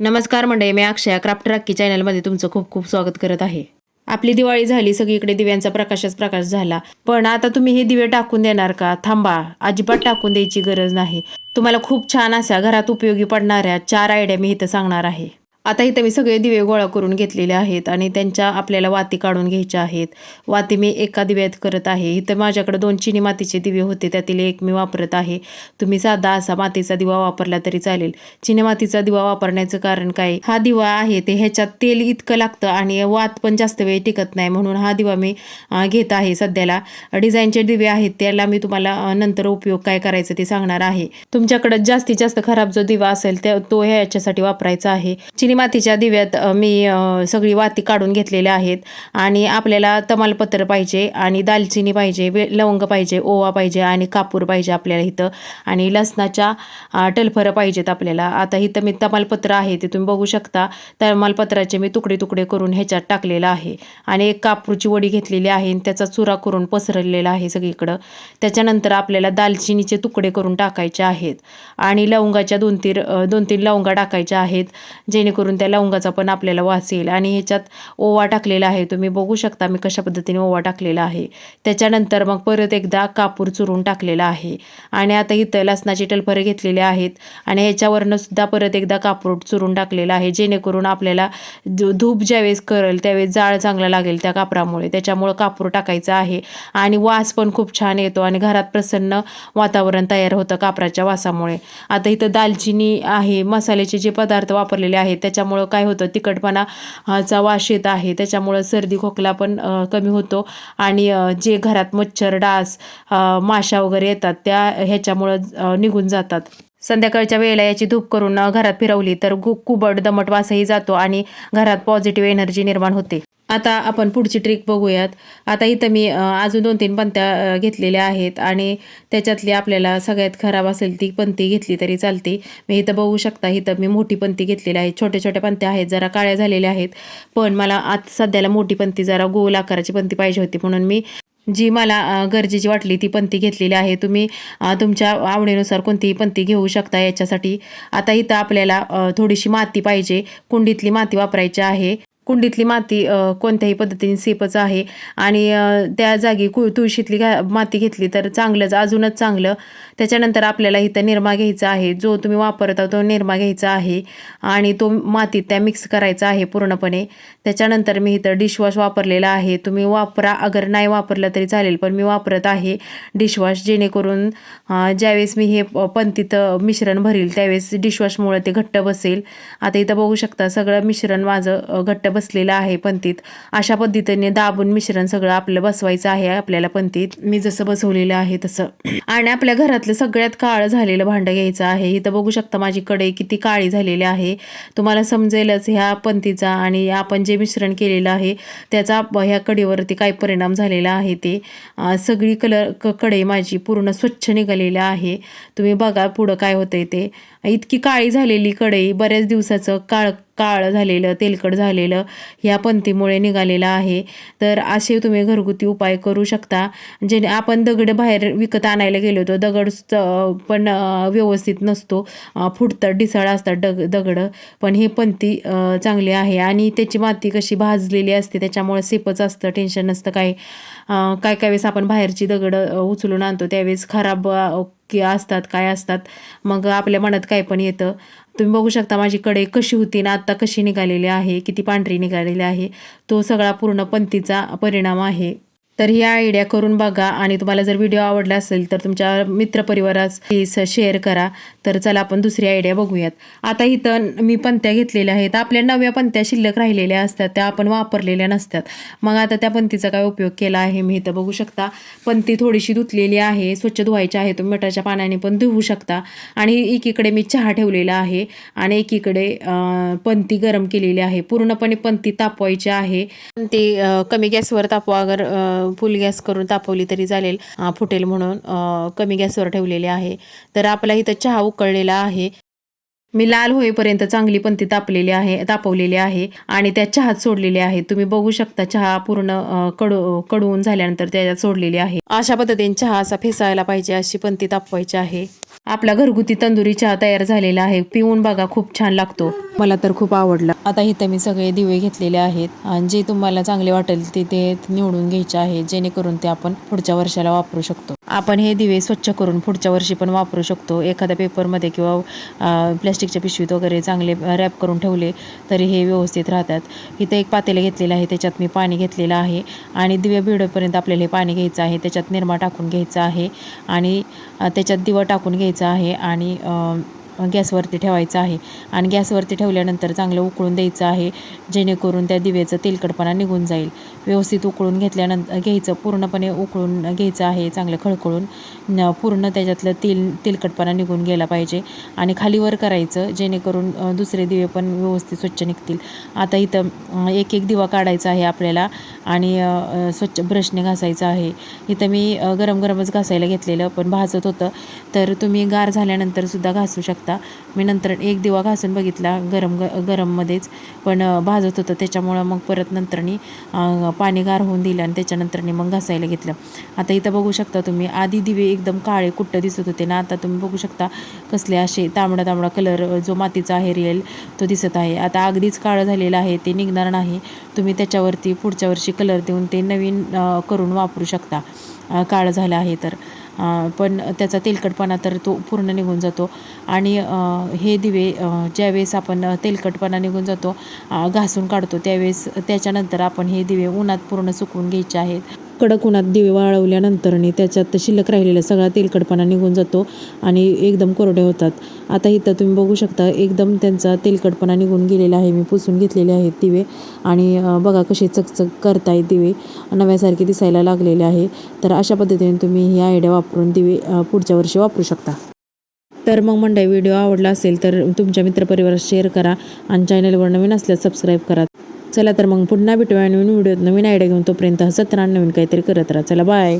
नमस्कार मंडळी मी अक्षया क्राफ्ट राक्की चॅनलमध्ये तुमचं खूप खूप स्वागत करत आहे. आपली दिवाळी झाली सगळीकडे दिव्यांचा प्रकाशच प्रकाश झाला. पण आता तुम्ही हे दिवे टाकून देणार का? थांबा अजिबात टाकून द्यायची गरज नाही. तुम्हाला खूप छान अशा घरात उपयोगी पडणाऱ्या चार आयडिया मी इथं सांगणार आहे. आता इथं मी सगळे दिवे गोळा करून घेतलेले आहेत आणि त्यांच्या आपल्याला वाती काढून घ्यायच्या आहेत. वाती मी एका दिव्यात करत आहे. इथं माझ्याकडे दोन चिनी मातीचे दिवे होते. त्यातील एक मी वापरत आहे. तुम्ही साधा असा मातीचा दिवा वापरला तरी चालेल. चिनी मातीचा दिवा वापरण्याचं कारण काय? हा दिवा आहे ते ह्याच्यात तेल इतकं लागतं आणि वात पण जास्त वेळ टिकत नाही. म्हणून हा दिवा मी घेत आहे सध्याला. डिझाईनचे दिवे आहेत. त्याला मी तुम्हाला नंतर उपयोग काय करायचं ते सांगणार आहे. तुमच्याकडं जास्तीत जास्त खराब जो दिवा असेल त्या तो ह्याच्यासाठी वापरायचा आहे. चिनी मातीच्या दिव्यात मी सगळी वाती काढून घेतलेल्या आहेत. आणि आपल्याला तमालपत्र पाहिजे आणि दालचिनी पाहिजे वे लवंग पाहिजे ओवा पाहिजे आणि कापूर पाहिजे आपल्याला इथं. आणि लसणाच्या टलफरं पाहिजेत आपल्याला. आता इथं मी तमालपत्र आहे ते तुम्ही बघू शकता. तमालपत्राचे मी तुकडे तुकडे करून ह्याच्यात टाकलेलं आहे. आणि एक कापूरची वडी घेतलेली आहे आणि त्याचा चुरा करून पसरलेला आहे सगळीकडं. त्याच्यानंतर आपल्याला दालचिनीचे तुकडे करून टाकायचे आहेत. आणि लवंगाच्या दोन तीन दोन तीन लवंगा टाकायच्या आहेत. जेणेकरून त्या लवंगाचा पण आपल्याला वास येईल. आणि ह्याच्यात ओवा टाकलेला आहे. तुम्ही बघू शकता मी कशा पद्धतीने ओवा टाकलेला आहे. त्याच्यानंतर मग परत एकदा कापूर चुरून टाकलेला आहे. आणि आता इथं लसणाची टलफरं घेतलेले आहेत. आणि ह्याच्यावरनं सुद्धा परत एकदा कापूर चुरून टाकलेला आहे. जेणेकरून आपल्याला धूप ज्यावेळेस करेल त्यावेळेस जाळ चांगला लागेल त्या कापरामुळे. त्याच्यामुळं कापूर टाकायचा आहे. आणि वास पण खूप छान येतो आणि घरात प्रसन्न वातावरण तयार होतं कापराच्या वासामुळे. आता इथं दालचिनी आहे. मसाल्याचे जे पदार्थ वापरलेले आहेत त्याच्यामुळं काय होतं तिखटपणाचा चा वास येत आहे. त्याच्यामुळं सर्दी खोकला पण कमी होतो. आणि जे घरात मच्छर डास माशा वगैरे येतात त्या ह्याच्यामुळं निघून जातात. संध्याकाळच्या वेळेला याची धूप करून घरात फिरवली तर गु कुबड दमट वासही जातो आणि घरात पॉझिटिव्ह एनर्जी निर्माण होते. आता आपण पुढची ट्रिक बघूयात. आता इथं मी अजून दोन तीन पंत्या घेतलेल्या आहेत आणि त्याच्यातली आपल्याला सगळ्यात खराब असेल ती पंती घेतली तरी चालते. मी इथं बघू शकता इथं मी मोठी पंती घेतलेली आहे. छोट्या छोट्या पंत्या आहेत जरा काळ्या झालेल्या आहेत. पण मला आज सध्याला मोठी पंती जरा गोल आकाराची पंती पाहिजे होती. म्हणून मी जी मला गरजेची वाटली ती पंती घेतलेली आहे. तुम्ही तुमच्या आवडीनुसार कोणतीही पंती घेऊ शकता याच्यासाठी. आता इथं आपल्याला थोडीशी माती पाहिजे. कुंडीतली माती वापरायची आहे. कुंडीतली माती कोणत्याही पद्धतीने सेपच आहे आणि त्या जागी कु तुळशीतली घा माती घेतली तर चांगलंच अजूनच चांगलं. त्याच्यानंतर आपल्याला इथं निरमा घ्यायचा आहे. जो तुम्ही वापरता तो निरमा घ्यायचा आहे आणि तो मातीत त्या मिक्स करायचा आहे पूर्णपणे. त्याच्यानंतर मी इथं डिशवॉश वापरलेला आहे. तुम्ही वापरा अगर नाही वापरलं तरी चालेल पण मी वापरत आहे डिशवॉश जेणेकरून ज्यावेळेस मी हे प- पंतीत मिश्रण भरील त्यावेळेस डिशवॉशमुळे ते घट्ट बसेल. आता इथं बघू शकता सगळं मिश्रण माझं घट्ट घट्ट बसलेलं आहे पंतीत अशा पद्धतीने दाबून मिश्रण सगळं आपलं बसवायचं आहे आपल्याला पंतीत मी जसं बसवलेलं आहे तसं. आणि आपल्या घरातलं सगळ्यात काळं झालेलं भांडं घ्यायचं आहे. इथं बघू शकता माझी कढई किती काळी झालेली आहे. तुम्हाला समजेलच ह्या पंतीचा आणि आपण जे मिश्रण केलेलं आहे त्याचा ह्या कढईवरती काय परिणाम झालेला आहे ते. सगळी कलर क कढई माझी पूर्ण स्वच्छ निघालेलं आहे. तुम्ही बघा पुढं काय होतंय ते. इतकी काळी झालेली कढई बऱ्याच दिवसाचं काळ काळं झालेलं तेलकट झालेलं ह्या पंथीमुळे निघालेलं आहे. तर असे तुम्ही घरगुती उपाय करू शकता. जेणे आपण दगड बाहेर विकत आणायला गेलो होतो. दगड पण व्यवस्थित नसतो. फुटतात ढिसाळ असतात डग दगडं. पण हे पंथी चांगली आहे. आणि त्याची माती कशी भाजलेली असते त्याच्यामुळे सेपच असतं टेन्शन नसतं काय काय काय वेळेस आपण बाहेरची दगडं उचलून आणतो त्यावेळेस खराब की असतात काय असतात. मग आपल्या मनात काय पण येतं. तुम्ही बघू शकता माझी कडे कशी होती ना आत्ता कशी निघालेली आहे किती पांढरी निघालेली आहे. तो सगळा पूर्ण पंथीचा परिणाम आहे. तर ही आयडिया करून बघा. आणि तुम्हाला जर व्हिडिओ आवडला असेल तर तुमच्या मित्रपरिवारास प्लीज शेअर करा. तर चला आपण दुसरी आयडिया बघूयात. आता इथं मी पंत्या घेतलेल्या आहेत. आपल्या नव्या पंत्या शिल्लक राहिलेल्या असतात. त्या आपण वापरलेल्या नसतात. मग आता त्या पंतीचा काय उपयोग केला आहे? मी इथं बघू शकता. पंती थोडीशी धुतलेली आहे. स्वच्छ धुवायची आहे. तुम्ही मिठाच्या पाण्याने पण धुवू शकता. आणि एकीकडे मी चहा ठेवलेला आहे. आणि एकीकडे पंती गरम केलेली आहे. पूर्णपणे पंती तापवायची आहे. ती कमी गॅसवर तापवा अगर फुल गॅस करून तापवली तरी चालेल फुटेल म्हणून कमी गॅसवर ठेवलेली आहे. तर आपला इथं चहा उकळलेला आहे. मी लाल होईपर्यंत चांगली पंती तापलेली आहे तापवलेली आहे आणि त्या चहात सोडलेली आहे. तुम्ही बघू शकता चहा पूर्ण कडू कडवून झाल्यानंतर त्याच्यात सोडलेली आहे. अशा पद्धतीने चहा असा फेसायला पाहिजे अशी पंती तापवायची आहे. आपला घरगुती तंदुरी चहा तयार झालेला आहे. पिऊन बघा खूप छान लागतो. मला तर खूप आवडला. आता इथं मी सगळे दिवे घेतलेले आहेत आणि जे तुम्हाला चांगले वाटेल ते ते निवडून घ्यायचे आहे जेणेकरून ते आपण पुढच्या वर्षाला वापरू शकतो. आपण हे दिवे स्वच्छ करून पुढच्या वर्षी पण वापरू शकतो. एखाद्या पेपरमध्ये किंवा प्लॅस्टिकच्या पिशवीत वगैरे चांगले रॅप करून ठेवले तरी हे व्यवस्थित राहतात. इथं एक पातेलं घेतलेलं आहे त्याच्यात मी पाणी घेतलेलं आहे आणि दिवे भिडपर्यंत आपल्याला हे पाणी घ्यायचं आहे त्याच्यात निरमा टाकून घ्यायचं आहे आणि त्याच्यात दिवा टाकून घ्यायचा आहे आणि गॅसवरती ठेवायचं आहे. आणि गॅसवरती ठेवल्यानंतर चांगलं उकळून द्यायचं आहे जेणेकरून त्या दिव्याचं तेलकटपणा निघून जाईल. व्यवस्थित उकळून घेतल्यानंतर घ्यायचं पूर्णपणे उकळून घ्यायचं आहे चांगलं खळखळून. न पूर्ण त्याच्यातलं तेल तेलकटपणा निघून गेला पाहिजे. आणि खालीवर करायचं जेणेकरून दुसरे दिवे पण व्यवस्थित स्वच्छ निघतील. आता इथं एक एक दिवा काढायचा आहे आपल्याला आणि स्वच्छ ब्रशने घासायचं आहे. इथं मी गरम गरमच घासायला घेतलेलं पण भाजत होतं. तर तुम्ही गार झाल्यानंतर सुद्धा घासू शकता. मी नंतर एक दिवा घासून बघितला गरम ग गरममध्येच पण भाजत होतं. त्याच्यामुळं मग परत नंतरनी पाणी गार होऊन दिलं आणि त्याच्यानंतरनी मग घासायला घेतलं. आता इथं बघू शकता तुम्ही आधी दिवे एकदम काळे कुट्ट दिसत होते ना आता तुम्ही बघू शकता कसले असे तांबडा तांबडा कलर जो मातीचा आहे रिअल तो दिसत आहे. आता अगदीच काळं झालेलं आहे ते निघणार नाही. तुम्ही त्याच्यावरती पुढच्या वर्षी कलर देऊन ते नवीन करून वापरू शकता. काळं झालं आहे तर. पण त्याचा तेलकटपणा तर तो पूर्ण निघून जातो. आणि हे दिवे ज्यावेळेस आपण तेलकटपणा निघून जातो घासून काढतो त्यावेळेस त्याच्यानंतर आपण हे दिवे उन्हात पूर्ण सुकवून घ्यायचे आहेत. कडक उन्हात दिवे वाळवल्यानंतरनी त्याच्यात शिल्लक राहिलेला सगळा तेलकटपणा निघून जातो आणि एकदम कोरडे होतात. आता इथं तुम्ही बघू शकता एकदम त्यांचा तेलकटपणा निघून गेलेला आहे. मी पुसून घेतलेले आहेत दिवे आणि बघा कसे चकचक करतायत दिवे. नव्यासारखे दिसायला लागलेले आहे. तर अशा पद्धतीने तुम्ही ही आयडिया वापरून दिवे पुढच्या वर्षी वापरू शकता. तर मग मंडळी व्हिडिओ आवडला असेल तर तुमच्या मित्रपरिवारात शेअर करा आणि चॅनलवर नवीन असल्यास सबस्क्राईब करा. चला तर मग पुन्हा भेटूया नवीन व्हिडिओत नवीन आयडिया घेऊन तोपर्यंत हसत राहा नवीन काहीतरी करत राहा. चला बाय